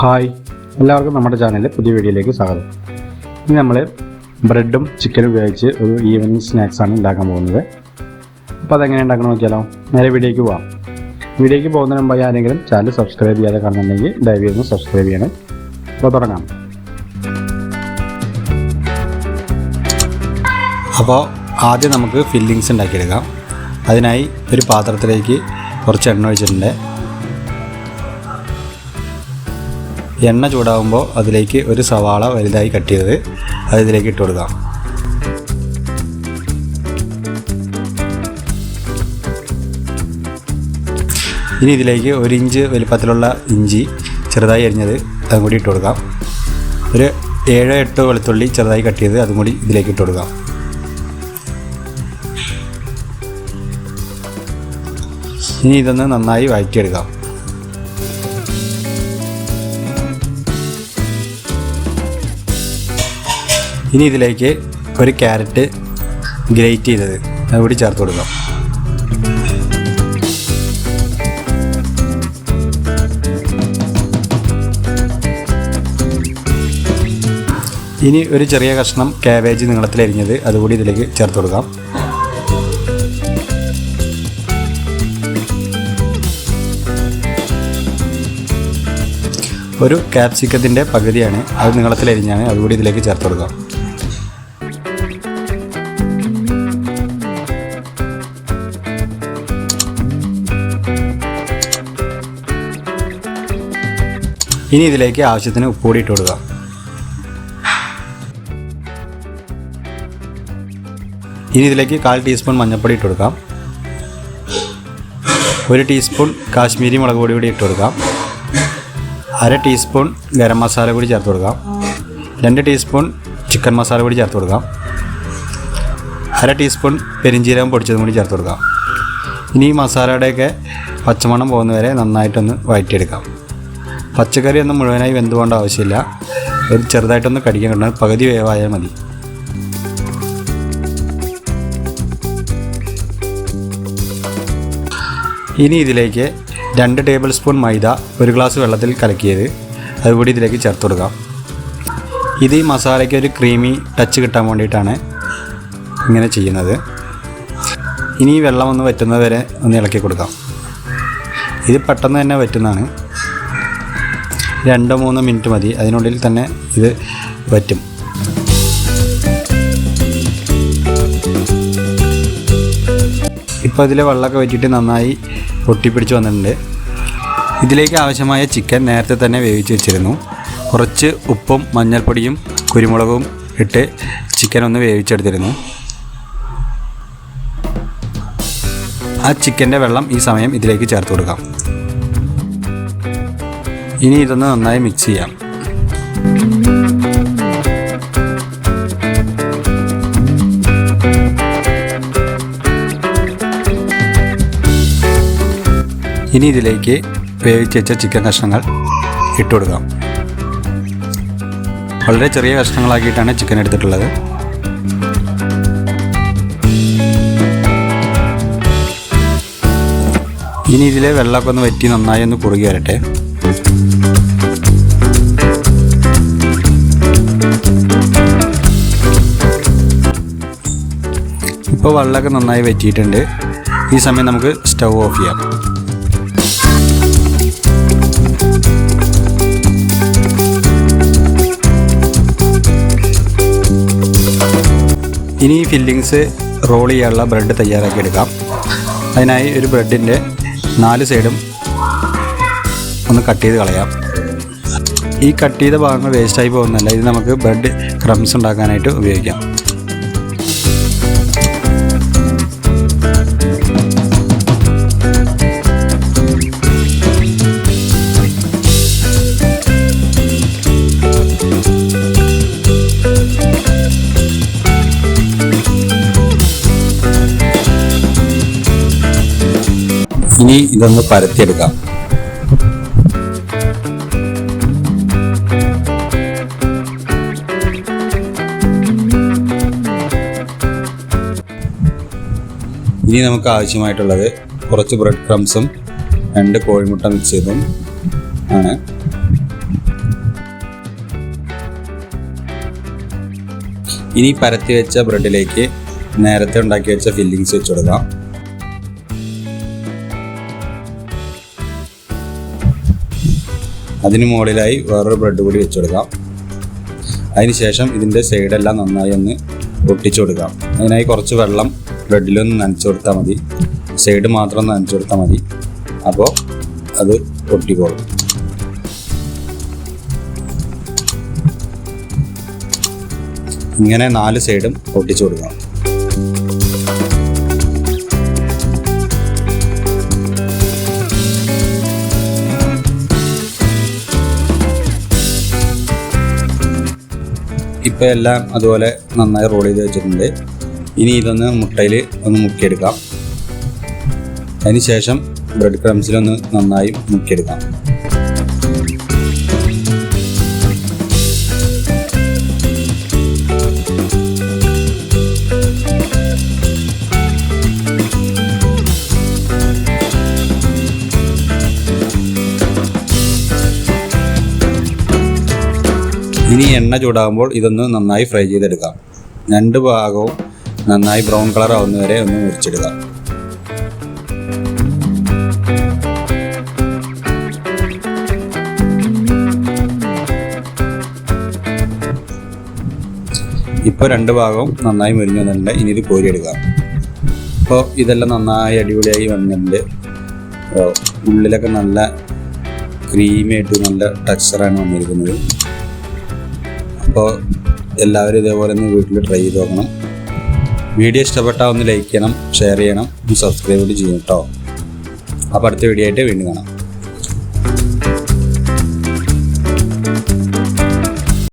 Hi. എല്ലാവർക്കും നമ്മുടെ ചാനലിലെ പുതിയ വീഡിയോയിലേക്ക് സ്വാഗതം. ഇനി നമ്മൾ ബ്രെഡും ചിക്കനും ഉപയോഗിച്ച് ഒരു ഈവനിങ് സ്നാക്സാണ് ഉണ്ടാക്കാൻ പോകുന്നത്. അപ്പോൾ അതെങ്ങനെ ഉണ്ടാക്കണം നോക്കിയാലോ? നേരെ വീഡിയോയ്ക്ക് പോവാം. വീഡിയോയ്ക്ക് പോകുന്നതിന് മുമ്പ് ആരെങ്കിലും ചാനൽ സബ്സ്ക്രൈബ് ചെയ്യാതെ കാണുന്നുണ്ടെങ്കിൽ ദയവ് ഒന്ന് സബ്സ്ക്രൈബ് ചെയ്യണം. അപ്പോൾ തുടങ്ങാം. അപ്പോൾ ആദ്യം നമുക്ക് ഫില്ലിങ്സ് ഉണ്ടാക്കിയെടുക്കാം. അതിനായി ഒരു പാത്രത്തിലേക്ക് കുറച്ച് എണ്ണ ഒഴിച്ചിട്ടുണ്ട്. എണ്ണ ചൂടാകുമ്പോൾ അതിലേക്ക് ഒരു സവാള വലുതായി കട്ട് അത് ഇതിലേക്ക് ഇട്ട് കൊടുക്കാം. ഇനി ഇതിലേക്ക് ഒരു ഇഞ്ച് വലിപ്പത്തിലുള്ള ഇഞ്ചി ചെറുതായി അരിഞ്ഞത് അതും കൂടി ഇട്ട് കൊടുക്കാം. ഒരു ഏഴോ എട്ടോ വെളുത്തുള്ളി ചെറുതായി കട്ട് ചെയ്ത് അതും കൂടി ഇതിലേക്ക് ഇട്ട് കൊടുക്കാം. ഇനി ഇതൊന്ന് നന്നായി വഴറ്റിയെടുക്കാം. ഇനി ഇതിലേക്ക് ഒരു ക്യാരറ്റ് ഗ്രേറ്റ് ചെയ്തത്. അതുകൂടി ചേർത്ത് കൊടുക്കാം. ഇനി ഒരു ചെറിയ കഷ്ണം കാബേജ് നീളത്തിലരിഞ്ഞത് അതുകൂടി ഇതിലേക്ക് ചേർത്ത് കൊടുക്കാം. ഒരു ക്യാപ്സിക്കത്തിന്റെ പകുതിയാണ് അത് നീളത്തിലരിഞ്ഞാണ് അതുകൂടി ഇതിലേക്ക് ചേർത്ത് കൊടുക്കാം. ഇനി ഇതിലേക്ക് ആവശ്യത്തിന് ഉപ്പ് കൂടി ഇട്ട് കൊടുക്കാം. ഇനി ഇതിലേക്ക് കാൽ ടീസ്പൂൺ മഞ്ഞൾപ്പൊടി ഇട്ട് കൊടുക്കാം. ഒരു ടീസ്പൂൺ കാശ്മീരി മുളക് പൊടി കൂടി ഇട്ട് കൊടുക്കാം. അര ടീസ്പൂൺ ഗരം മസാല കൂടി ചേർത്ത് കൊടുക്കാം. രണ്ട് ടീസ്പൂൺ ചിക്കൻ മസാല കൂടി ചേർത്ത് കൊടുക്കാം. അര ടീസ്പൂൺ പെരിഞ്ചീരകം പൊടിച്ചതും കൂടി ചേർത്ത് കൊടുക്കാം. ഇനി ഈ മസാലയുടെയൊക്കെ പച്ചമണം പോകുന്നവരെ നന്നായിട്ടൊന്ന് വഴറ്റിയെടുക്കാം. പച്ചക്കറി ഒന്നും മുഴുവനായി വെന്ത് പോകേണ്ട ആവശ്യമില്ല. ഒരു ചെറുതായിട്ടൊന്ന് കടിക്കാൻ കിട്ടണം പകുതി വേവായാൽ മതി. ഇനി ഇതിലേക്ക് രണ്ട് ടേബിൾ സ്പൂൺ മൈദ ഒരു ഗ്ലാസ് വെള്ളത്തിൽ കലക്കിയത്. അതുകൂടി ഇതിലേക്ക് ചേർത്ത് കൊടുക്കാം. ഇത് ഈ മസാലയ്ക്ക് ഒരു ക്രീമി ടച്ച് കിട്ടാൻ വേണ്ടിയിട്ടാണ് ഇങ്ങനെ ചെയ്യുന്നത്. ഇനി ഈ വെള്ളം ഒന്ന് വറ്റുന്നത് വരെ ഒന്ന് ഇളക്കി കൊടുക്കാം. ഇത് പെട്ടെന്ന് തന്നെ വറ്റുന്നതാണ്. രണ്ടോ മൂന്നോ മിനിറ്റ് മതി. അതിനുള്ളിൽ തന്നെ ഇത് വറ്റും ഇപ്പോൾ ഇതിലെ വെള്ളമൊക്കെ വെച്ചിട്ട് നന്നായി ഒട്ടിപ്പിടിച്ച് വന്നിട്ടുണ്ട്. ഇതിലേക്ക് ആവശ്യമായ ചിക്കൻ നേരത്തെ തന്നെ വേവിച്ച് വെച്ചിരുന്നു. കുറച്ച് ഉപ്പും മഞ്ഞൾപ്പൊടിയും കുരുമുളകും ഇട്ട് ചിക്കൻ ഒന്ന് വേവിച്ചെടുത്തിരുന്നു. ആ ചിക്കന്റെ വെള്ളം ഈ സമയം ഇതിലേക്ക് ചേർത്ത് കൊടുക്കാം. ഇനി ഇതൊന്ന് നന്നായി മിക്സ് ചെയ്യാം. ഇനി ഇതിലേക്ക് വേവിച്ച് വെച്ച ചിക്കൻ കഷ്ണങ്ങൾ ഇട്ട് കൊടുക്കാം. വളരെ ചെറിയ കഷ്ണങ്ങളാക്കിയിട്ടാണ് ചിക്കൻ എടുത്തിട്ടുള്ളത്. ഇനി ഇതിലെ വെള്ളമൊക്കെ ഒന്ന് വറ്റി നന്നായി ഒന്ന് കുറുകി വരട്ടെ. ഇപ്പോൾ വെള്ളമൊക്കെ നന്നായി വെറ്റിയിട്ടുണ്ട്. ഈ സമയം നമുക്ക് സ്റ്റൗ ഓഫ് ചെയ്യാം. ഇനി ഈ ഫില്ലിങ്സ് റോൾ ചെയ്യാനുള്ള ബ്രെഡ് തയ്യാറാക്കി എടുക്കാം അതിനായി ഒരു ബ്രെഡിന്റെ നാല് സൈഡും ഒന്ന് കട്ട് ചെയ്ത് കളയാം. ഈ കട്ട് ചെയ്ത ഭാഗങ്ങൾ വേസ്റ്റായി പോകുന്നില്ല ഇത് നമുക്ക് ബ്രെഡ് ക്രംസ് ഉണ്ടാക്കാനായിട്ട് ഉപയോഗിക്കാം. ഇനി ഇതൊന്ന് പരത്തിയെടുക്കാം. ഇനി നമുക്ക് ആവശ്യമായിട്ടുള്ളത് കുറച്ച് ബ്രെഡ് ക്രംസും രണ്ട് കോഴിമുട്ട മിക്സ് ചെയ്തും ആണ്. ഇനി പരത്തി വെച്ച ബ്രെഡിലേക്ക് നേരത്തെ ഉണ്ടാക്കി വെച്ച ഫില്ലിങ്സ് വെച്ച് കൊടുക്കാം. അതിന് മുകളിലായി വേറൊരു ബ്രെഡ് കൂടി വെച്ചു കൊടുക്കാം. അതിനുശേഷം ഇതിന്റെ സൈഡെല്ലാം നന്നായി ഒന്ന് ഒട്ടിച്ചു കൊടുക്കാം. അതിനായി കുറച്ച് വെള്ളം ബ്രെഡിലൊന്ന് നനച്ചു കൊടുത്താൽ മതി. സൈഡ് മാത്രം നനച്ചു കൊടുത്താൽ മതി. അപ്പോൾ അത് ഒട്ടിക്കോളും ഇങ്ങനെ നാല് സൈഡും ഒട്ടിച്ചു കൊടുക്കണം ഇപ്പോൾ എല്ലാം അതുപോലെ നന്നായി റോൾ ചെയ്ത് വെച്ചിട്ടുണ്ട്. ഇനി ഇതൊന്ന് മുട്ടയിൽ ഒന്ന് മുക്കിയെടുക്കാം. അതിനുശേഷം ബ്രെഡ് ക്രംസിലൊന്ന് നന്നായി മുക്കിയെടുക്കാം. ഇനി എണ്ണ ചൂടാകുമ്പോൾ ഇതൊന്ന് നന്നായി ഫ്രൈ ചെയ്തെടുക്കാം. രണ്ട് ഭാഗവും നന്നായി ബ്രൗൺ കളർ ആവുന്നവരെ ഒന്ന് മുറിച്ചിടുക. ഇപ്പോൾ രണ്ട് ഭാഗവും നന്നായി മുരിഞ്ഞു വന്നിട്ടുണ്ട്. ഇനി ഇത് കോരിയെടുക്കുക. അപ്പോൾ ഇതെല്ലാം നന്നായി അടിപൊളിയായി വന്നിട്ടുണ്ട്. ഉള്ളിലൊക്കെ നല്ല ക്രീമി ആയിട്ട് നല്ല ടെക്സ്ചറാണ് വന്നിരിക്കുന്നത്. അപ്പോൾ എല്ലാവരും ഇതേപോലെ ഒന്ന് വീട്ടിൽ ട്രൈ ചെയ്ത് നോക്കണം. വീഡിയോ ഇഷ്ടപ്പെട്ടാൽ ഒന്ന് ലൈക്ക് ചെയ്യണം ഷെയർ ചെയ്യണം സബ്സ്ക്രൈബ് ചെയ്യണം കേട്ടോ അപ്പോൾ അടുത്ത വീഡിയോ ആയിട്ട് വീണ്ടും കാണാം.